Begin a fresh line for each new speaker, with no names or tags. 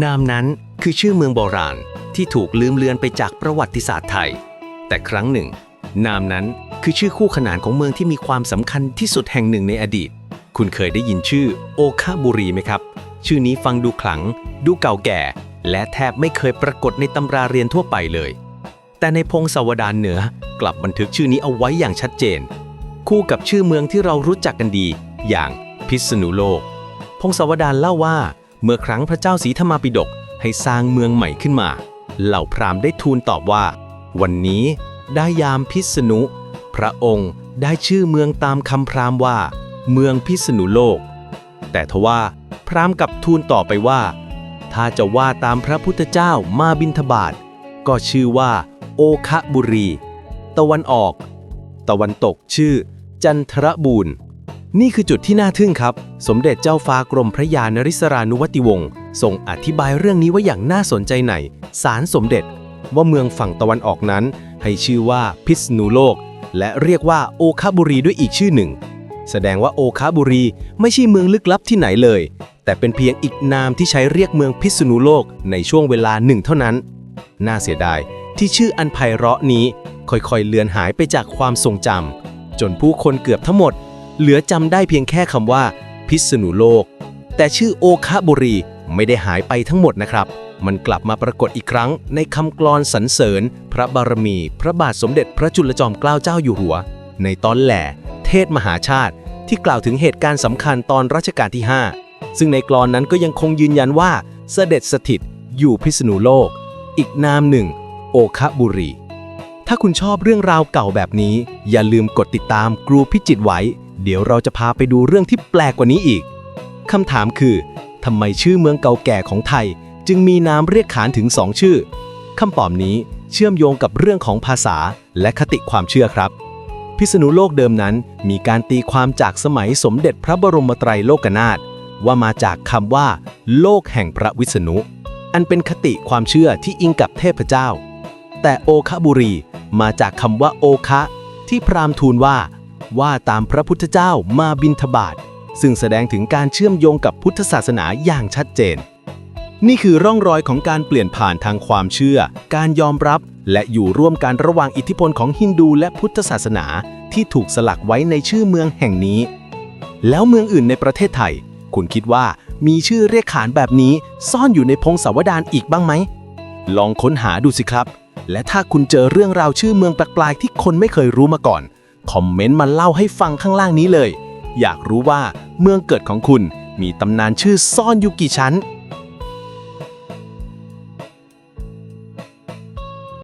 นามนั้นคือชื่อเมืองโบราณที่ถูกลืมเลือนไปจากประวัติศาสตร์ไทย แต่ครั้งหนึ่ง นามนั้นคือชื่อคู่ขนานของเมืองที่มีความสำคัญที่สุดแห่งหนึ่งในอดีต คุณเคยได้ยินชื่อโอคาบุรีไหมครับ ชื่อนี้ฟังดูขลัง ดูเก่าแก่ และแทบไม่เคยปรากฏในตำราเรียนทั่วไปเลย แต่ในพงศาวดารเหนือกลับบันทึกชื่อนี้เอาไว้อย่างชัดเจน คู่กับชื่อเมืองที่เรารู้จักกันดี อย่างพิษณุโลก พงศาวดารเล่าว่า เมื่อครั้งพระเจ้าศรีธรรมาปิฎกให้สร้างเมืองใหม่ขึ้นมา เหล่าพราหมณ์ได้ทูลตอบว่า วันนี้ได้ยามพิษณุ พระองค์ได้ชื่อเมืองตามคำพราหมณ์ว่า เมืองพิษณุโลก แต่ทว่าพราหมณ์กับทูลต่อไปว่า ถ้าจะว่าตามพระพุทธเจ้ามาบิณฑบาตก็ชื่อว่า โอคะบุรี ตะวันออก ตะวันตกชื่อ จันทรบูรณ์ นี่คือจุดที่น่าทึ่งครับ สมเด็จเจ้าฟ้ากรมพระยานริศรานุวัติวงศ์ทรงอธิบายเรื่องนี้ไว้อย่างน่าสนใจในสารสมเด็จ ว่าเมืองฝั่งตะวันออกนั้น ให้ชื่อว่าพิษณุโลก และเรียกว่าโอคาบุรีด้วยอีกชื่อหนึ่ง แสดงว่าโอคาบุรีไม่ใช่เมืองลึกลับที่ไหนเลย แต่เป็นเพียงอีกนามที่ใช้เรียกเมืองพิษณุโลกในช่วงเวลาหนึ่งเท่านั้น น่าเสียดายที่ชื่ออันไพเราะนี้ค่อยๆเลือนหายไปจากความทรงจำจนผู้คนเกือบทั้งหมด เหลือจำได้เพียงแค่คำว่า พิษณุโลก แต่ชื่อโอคะบุรีไม่ได้หายไปทั้งหมดนะครับ มันกลับมาปรากฏอีกครั้ง ในคำกลอนสรรเสริญ พระบารมี พระบาทสมเด็จพระจุลจอมเกล้าเจ้าอยู่หัว ในตอนแหล่ เทศมหาชาติ ที่กล่าวถึงเหตุการณ์สำคัญตอนรัชกาลที่ 5 ซึ่งในกลอนนั้นก็ยังคงยืนยันว่าเสด็จสถิตอยู่พิษณุโลก อีกนามหนึ่ง โอคะบุรี ถ้าคุณชอบเรื่องราวเก่าแบบนี้ อย่าลืมกดติดตามกรูพิจิตไว้ เดี๋ยวเราจะพาไปดูเรื่องที่แปลกกว่านี้อีกคำถามคือทำไมชื่อเมืองเก่าแก่ของไทย จึงมีนามเรียกขานถึงสองชื่อคำตอบนี้เชื่อมโยงกับเรื่องของภาษาและคติความเชื่อครับ พิษณุโลกเดิมนั้น มีการตีความจากสมัยสมเด็จพระบรมไตรโลกนาถว่ามาจากคำว่า โลกแห่งพระวิษณุ อันเป็นคติความเชื่อที่อิงกับเทพเจ้า แต่โอคบุรี มาจากคำว่าโอคะ ที่พราหมณ์ทูลว่า ว่าตามพระพุทธเจ้ามาบินทบาทซึ่งแสดงถึงการเชื่อมโยงกับพุทธศาสนาอย่างชัดเจน นี่คือร่องรอยของการเปลี่ยนผ่านทางความเชื่อ การยอมรับ และอยู่ร่วมกันระหว่างอิทธิพลของฮินดูและพุทธศาสนา ที่ถูกสลักไว้ในชื่อเมืองแห่งนี้ แล้วเมืองอื่นในประเทศไทย คุณคิดว่ามีชื่อเรียกขานแบบนี้ซ่อนอยู่ในพงศาวดารอีกบ้างไหม ลองค้นหาดูสิครับ และถ้าคุณเจอเรื่องราวชื่อเมืองแปลกๆที่คนไม่เคยรู้มาก่อน คอมเมนต์มาเล่าให้ฟังข้างล่างนี้เลย อยากรู้ว่าเมืองเกิดของคุณมีตำนานชื่อซ่อนอยู่กี่ชั้น